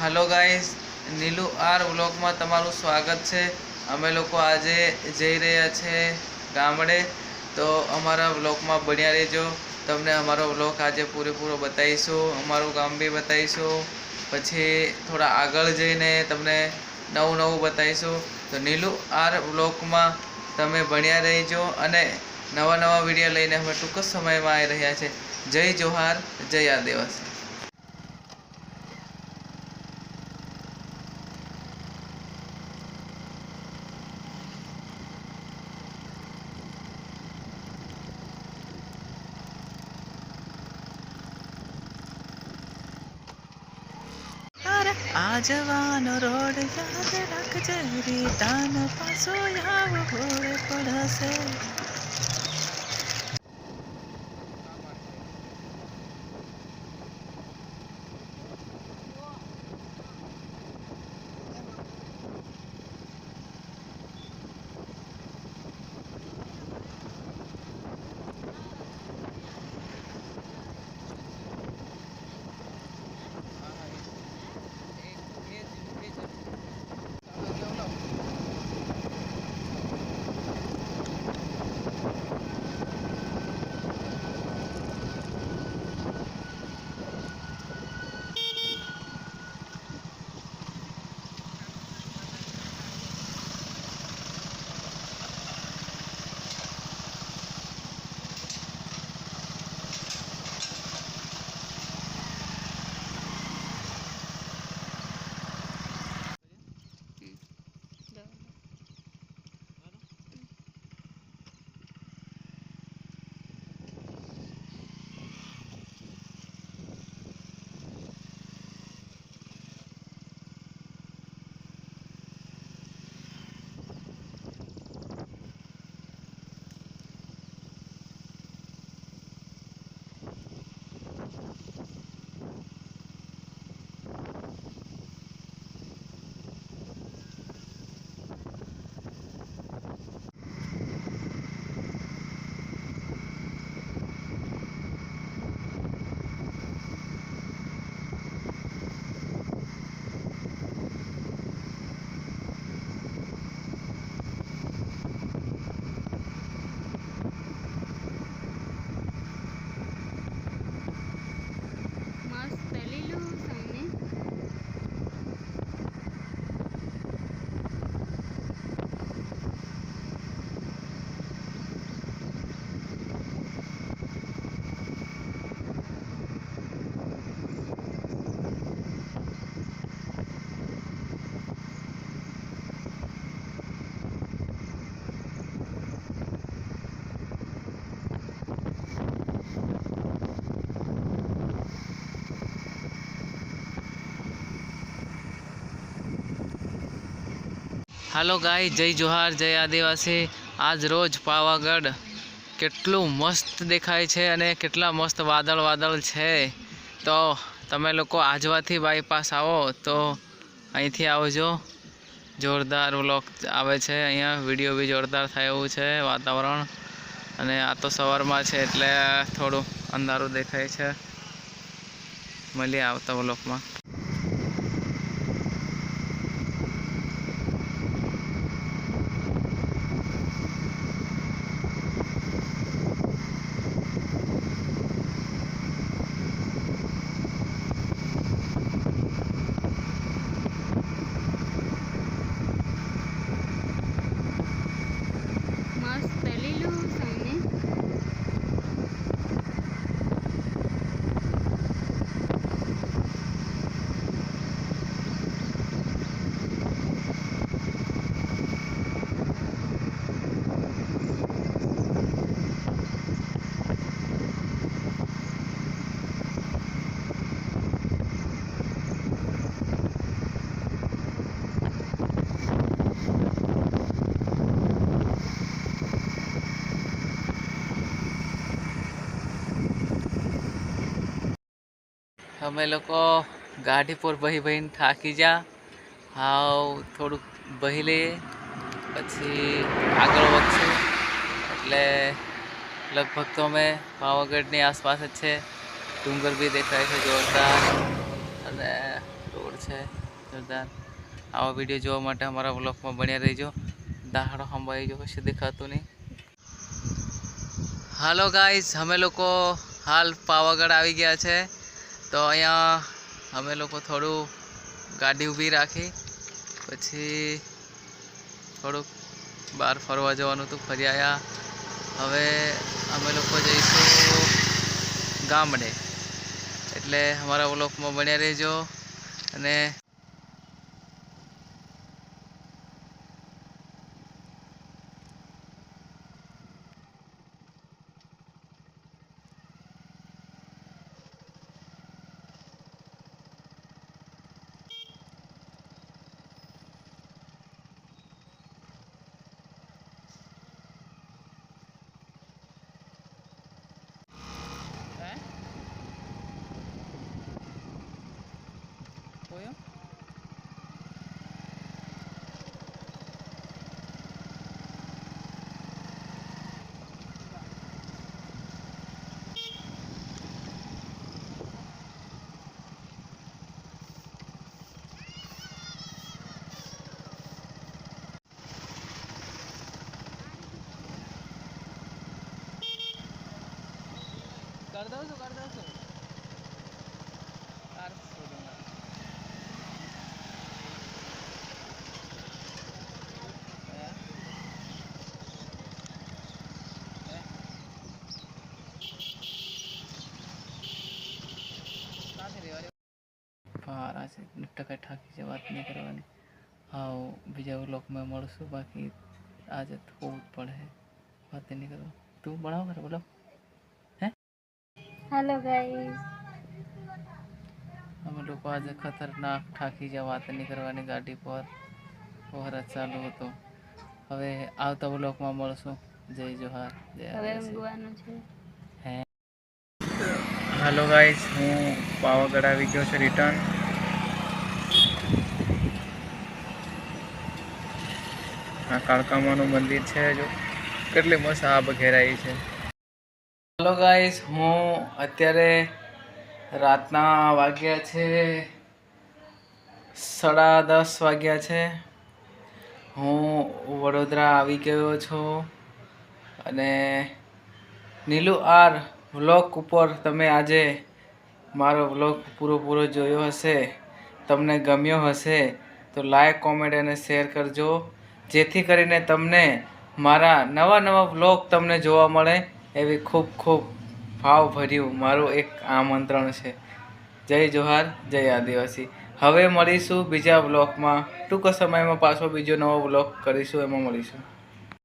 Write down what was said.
હાલો guys Nilu R વ્લોગમાં તમારું સ્વાગત છે. અમે લોકો આજે જઈ રહ્યા છે ગામડે. તો અમારા વ્લોગમાં બન્યા રહેજો. તમને અમારો વ્લોગ આજે પૂરેપૂરો બતાવીશું, અમારું ગામ બી બતાવીશું. પછી થોડા આગળ જઈને તમને નવું નવું બતાવીશું. તો નીલુ આર વ્લોગમાં તમે ભણ્યા રહીજો અને નવા નવા વીડિયો લઈને અમે ટૂંક સમયમાં આવી રહ્યા છે. જય જોહાર, જય આદિવાસી. આ જવાનો રોડ યાદ રાખજે રીતાનો પાછો આવ ઘોડે પડશે હાલો ગાય જય જોહાર, જય આદિવાસી. આજ રોજ પાવાગઢ કેટલું મસ્ત દેખાય છે અને કેટલા મસ્ત વાદળ વાદળ છે. તો તમે લોકો આજવાથી બાયપાસ આવો તો અહીંથી આવજો. જોરદાર વ્લોગ આવે છે. અહીંયા વીડિયો બી જોરદાર થાય એવું છે વાતાવરણ. અને આ તો સવારમાં છે એટલે થોડું અંધારું દેખાય છે. મળીએ આવતા વ્લોગમાં અમે લોકો ગાડી પર બહી બહીને થાકી જા. હાવ થોડુંક બહી લઈએ, પછી આગળ વધશું. એટલે લગભગ તો અમે પાવાગઢની આસપાસ જ છે. ડુંગર બી દેખાય છે જોરદાર અને રોડ છે જોરદાર. આવા વીડિયો જોવા માટે અમારા બ્લોગમાં બન્યા રહેજો. દાહડો સંભાઈ જો કશું દેખાતું નહીં. હાલો ગાઈઝ અમે લોકો હાલ પાવાગઢ આવી ગયા છે. તો અહીંયા અમે લોકો થોડું ગાડી ઊભી રાખી, પછી થોડુંક બહાર ફરવા જવાનું હતું, ફરી આવ્યા હવે અમે લોકો જઈશું ગામડે. એટલે અમારા બ્લોકમાં બન્યા રહેજો અને कर दो तो कर दो तो कार छोड़ूंगा પારા છે ટકા ઠાકી છે વાત નહીં કરવાની હા બીજા લોકમાં મળશું બાકી આજે તો હોવું જ પડે વાત નહીં કરવા તું ભણાવ કરે બોલો હેલો ગાઈસ અમે લોકો આજે ખતરનાક થાકી ગયા વાત નહીં કરવાની ગાડી પર વરસાદ ચાલુ હતો. હવે આવતા બ્લોકમાં મળશું. જય જોહાર. જય ગાઈઝ હાલો ગાઈસ હું. પાવાગઢ આવી ગયો છું રિટર્ન આ કાળકામાનું મંદિર છે જો. કેટલી મસ્ત આબ ઘેરાઈ છે. હાલો ગાઈસ હું અત્યારે રાતના વાગ્યા છે, સાડા દસ વાગ્યા છે. હું વડોદરા આવી ગયો છું અને નીલુ આર વ્લોગ ઉપર તમે આજે મારો વ્લોગ પૂરો પૂરો જોયો હશે, તમને ગમ્યો હશે, તો લાઈક, કોમેન્ટ અને શેર કરજો. જેથી કરીને તમને મારા નવા નવા વ્લોગ તમને જોવા મળે. એવી ખૂબ ખૂબ ભાવભર્યું મારું એક આમંત્રણ છે. જય જોહાર, જય આદિવાસી. હવે મળીશું બીજા બ્લોકમાં ટૂંક સમયમાં પાછો બીજો નવો બ્લોક કરીશું, એમાં મળીશું.